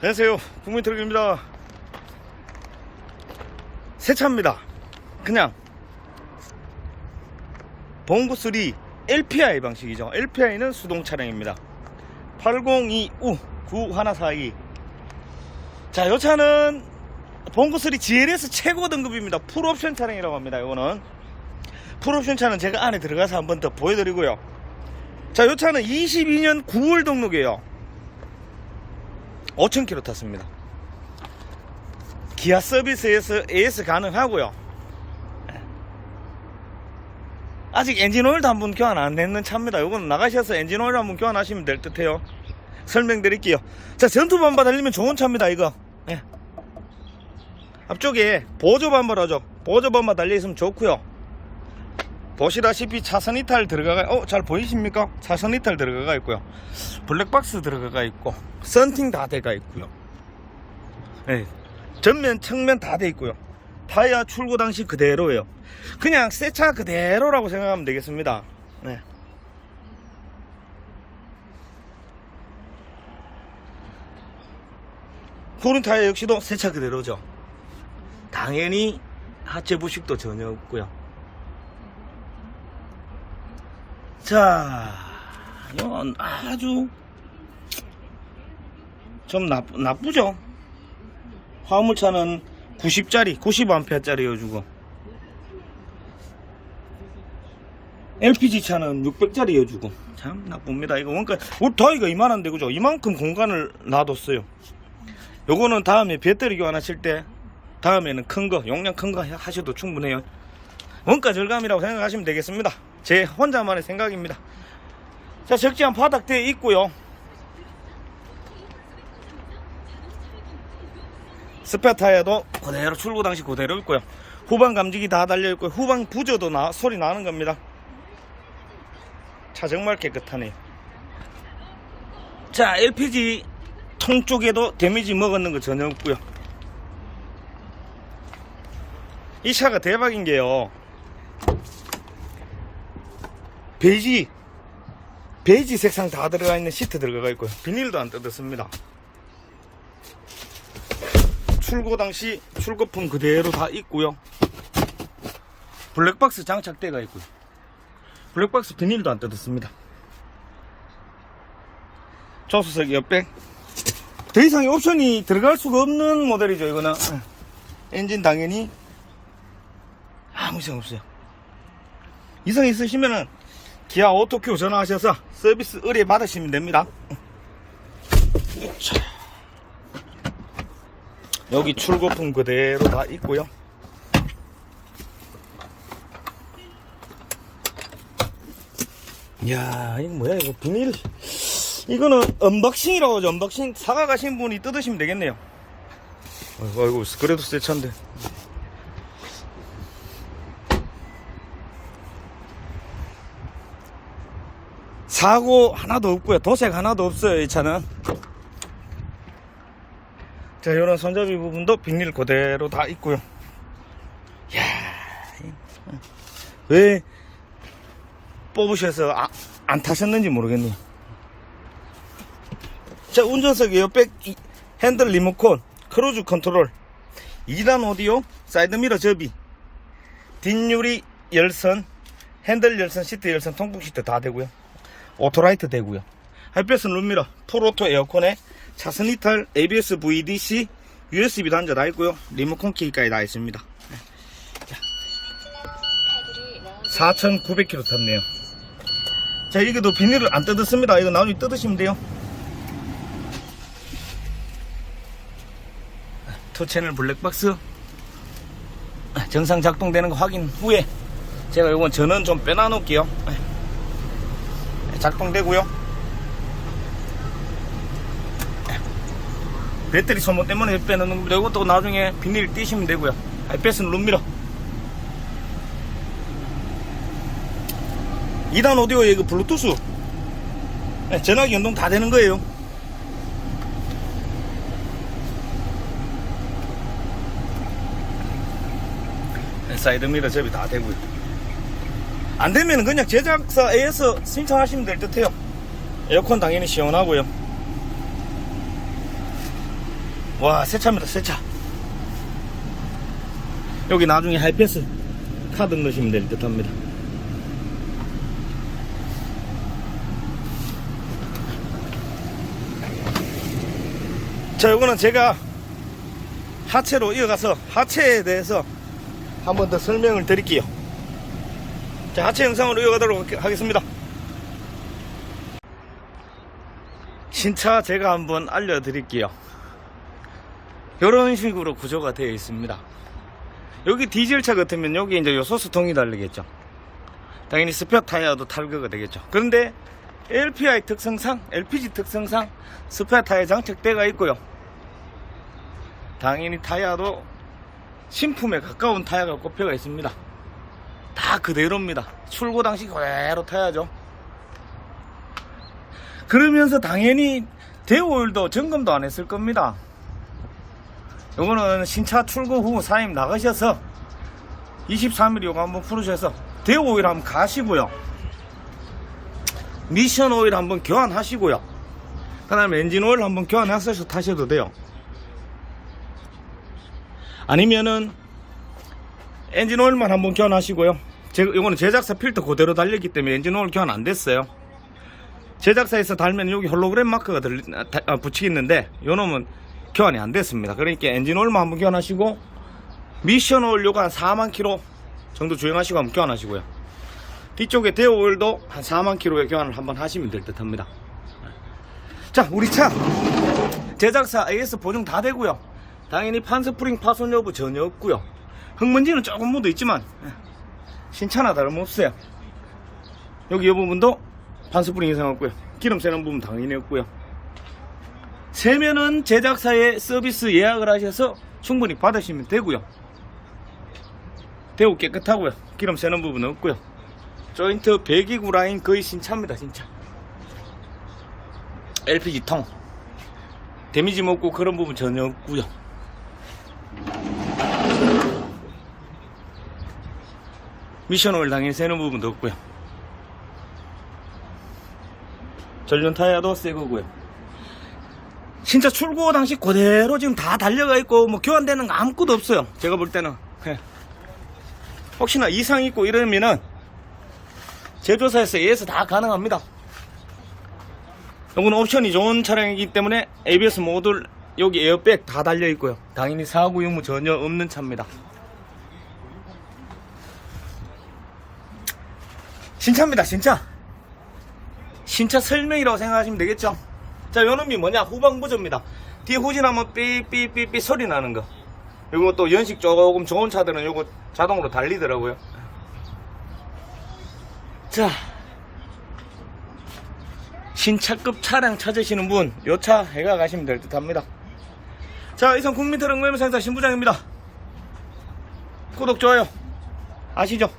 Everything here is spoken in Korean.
안녕하세요. 국민트럭입니다. 새 차입니다. 그냥 봉구3 LPI 방식이죠. LPI는 수동 차량입니다. 802U 9142. 자, 이 차는 봉구3 GLS 최고 등급입니다. 풀옵션 차량이라고 합니다. 이거는 풀옵션 차는 제가 안에 들어가서 한 번 더 보여드리고요. 자, 이 차는 22년 9월 등록이에요. 5,000km 탔습니다. 기아 서비스에서 AS 가능하고요. 예. 아직 엔진 오일도 한 번 교환 안 했는 차입니다. 이건 나가셔서 엔진 오일 한 번 교환하시면 될 듯해요. 설명드릴게요. 자, 전투 반바 달리면 좋은 차입니다, 이거. 예. 앞쪽에 보조 반바라죠. 보조 반바 달려 있으면 좋고요. 보시다시피 차선 이탈 들어가가 어 잘 보이십니까? 차선 이탈 들어가가 있고요. 블랙박스 들어가가 있고 썬팅 다 돼가 있고요. 네. 전면 측면 다 돼 있고요. 타이어 출고 당시 그대로예요. 그냥 새 차 그대로라고 생각하면 되겠습니다. 네. 후륜 타이어 역시도 새 차 그대로죠. 당연히 하체 부식도 전혀 없고요. 자, 이건 아주 좀 나쁘, 나쁘죠? 화물차는 90짜리, 90A짜리여주고 LPG 차는 600짜리여주고 참 나쁩니다. 이거 원가 우리 더이가 이만한데 그죠? 이만큼 공간을 놔뒀어요. 요거는 다음에 배터리 교환하실 때 다음에는 큰 거, 용량 큰 거 하셔도 충분해요. 원가 절감이라고 생각하시면 되겠습니다. 제 혼자만의 생각입니다. 자, 적지한 바닥대에 있고요. 스페어 타이어도 그대로 출고 당시 그대로 있고요. 후방 감지기 다 달려 있고요. 후방 부저도 나, 소리 나는 겁니다. 차 정말 깨끗하네요. 자, LPG 통 쪽에도 데미지 먹었는 거 전혀 없고요. 이 차가 대박인 게요. 베이지. 베이지 색상 다 들어가 있는 시트 들어가 있고요. 비닐도 안 뜯었습니다. 출고 당시 출고품 그대로 다 있고요. 블랙박스 장착대가 있고요. 블랙박스 비닐도 안 뜯었습니다. 조수석 옆에 더 이상의 옵션이 들어갈 수가 없는 모델이죠 이거는. 엔진 당연히 아무 이상 없어요. 이상 있으시면은 기아 오토큐 전화하셔서 서비스 의뢰 받으시면 됩니다. 자, 여기 출고품 그대로 다 있고요. 이야, 이거 뭐야, 이거 비닐. 이거는 언박싱이라고 하죠. 언박싱 사가 가신 분이 뜯으시면 되겠네요. 아이고, 아이고, 그래도 새 차인데. 사고 하나도 없고요. 도색 하나도 없어요. 이 차는. 자, 이런 손잡이 부분도 비닐 그대로 다 있고요. 이야, 이- 왜 뽑으셔서 아- 안 타셨는지 모르겠네요. 자, 운전석 이- 핸들 리모컨, 크루즈 컨트롤, 2단 오디오, 사이드미러 접이, 뒷유리 열선, 핸들 열선, 시트 열선, 통풍 시트 다 되고요. 오토라이트 되고요. 햇볕은 룸미러, 풀오토 에어컨에 차선 이탈, ABS VDC, USB 단자 다 있고요. 리모컨 키까지 다 있습니다. 4,900km 탔네요. 자, 이것도 비닐을 안 뜯었습니다. 이거 나중에 뜯으시면 돼요. 투 채널 블랙박스 정상 작동되는 거 확인 후에 제가 이건 전원 좀 빼놔 놓을게요. 작동되고요. 배터리 소모 때문에 빼놓는 겁니다. 이것도 나중에 비닐 띄시면 되고요. 햇볕은 룸미러. 2단 오디오 이거 블루투스. 네, 전화기 연동 다 되는 거예요. 네, 사이드 미러 접이 다 되고요. 안 되면 그냥 제작사에서 신청하시면 될 듯해요. 에어컨 당연히 시원하고요. 와, 새 차입니다, 새 차. 여기 나중에 하이패스 카드 넣으시면 될 듯 합니다. 자, 이거는 제가 하체로 이어가서 하체에 대해서 한 번 더 설명을 드릴게요. 자, 하체 영상으로 이어가도록 하- 하겠습니다. 신차 제가 한번 알려드릴게요. 이런 식으로 구조가 되어 있습니다. 여기 디젤차 같으면 여기 이제 요 소스통이 달리겠죠. 당연히 스페어 타이어도 탈거가 되겠죠. 그런데 LPI 특성상, LPG 특성상 스페어 타이어 장착대가 있고요. 당연히 타이어도 신품에 가까운 타이어가 꼽혀가 있습니다. 다 그대로입니다. 출고 당시 그대로 타야죠. 그러면서 당연히 대오일도 점검도 안 했을 겁니다. 요거는 신차 출고 후 사임 나가셔서 23mm 요거 한번 풀으셔서 대오일 한번 가시고요. 미션 오일 한번 교환하시고요. 그 다음에 엔진 오일 한번 교환하셔서 타셔도 돼요. 아니면은 엔진 오일만 한번 교환하시고요. 제가 이거는 제작사 필터 그대로 달렸기 때문에 엔진 오일 교환 안 됐어요. 제작사에서 달면 여기 홀로그램 마크가 들, 아, 다- 아, 붙이겠는데 요 놈은 교환이 안 됐습니다. 그러니까 엔진 오일만 한번 교환하시고 미션 오일 요거 한 4만 킬로 정도 주행하시고 한번 교환하시고요. 뒤쪽에 대오 오일도 한 4만 킬로의 교환을 한번 하시면 될 듯 합니다. 자, 우리 차 제작사 AS 보증 다 되고요. 당연히 판스프링 파손 여부 전혀 없고요. 흙먼지는 조금 묻어 있지만 예, 신차나 다름없어요. 여기 이 부분도 판스프링 이상 없고요. 기름 새는 부분 당연히 없고요. 세면은 제작사에 서비스 예약을 하셔서 충분히 받으시면 되고요. 대우 깨끗하고요. 기름 새는 부분 없고요. 조인트 배기구 라인 거의 신차입니다, 진짜. LPG 통. 데미지 먹고 그런 부분 전혀 없고요. 미션 오일 당연히 새는 부분도 없고요. 전륜 타이어도 새 거고요. 진짜 출고 당시 그대로 지금 다 달려가 있고 뭐 교환되는 거 아무것도 없어요. 제가 볼 때는 예. 혹시나 이상 있고 이러면은 제조사에서 AS 다 가능합니다. 이건 옵션이 좋은 차량이기 때문에 ABS 모듈 여기 에어백 다 달려 있고요. 당연히 사고 유무 전혀 없는 차입니다. 신차입니다, 신차. 신차 설명이라고 생각하시면 되겠죠? 자, 요 놈이 뭐냐? 후방부조입니다. 뒤에 후진하면 삐삐삐삐 소리 나는 거. 요거 또 연식 조금 좋은 차들은 요거 자동으로 달리더라고요. 자. 신차급 차량 찾으시는 분, 요 차 해가 가시면 될 듯 합니다. 자, 이상 국민트럭 매매상사 신부장입니다. 구독, 좋아요. 아시죠?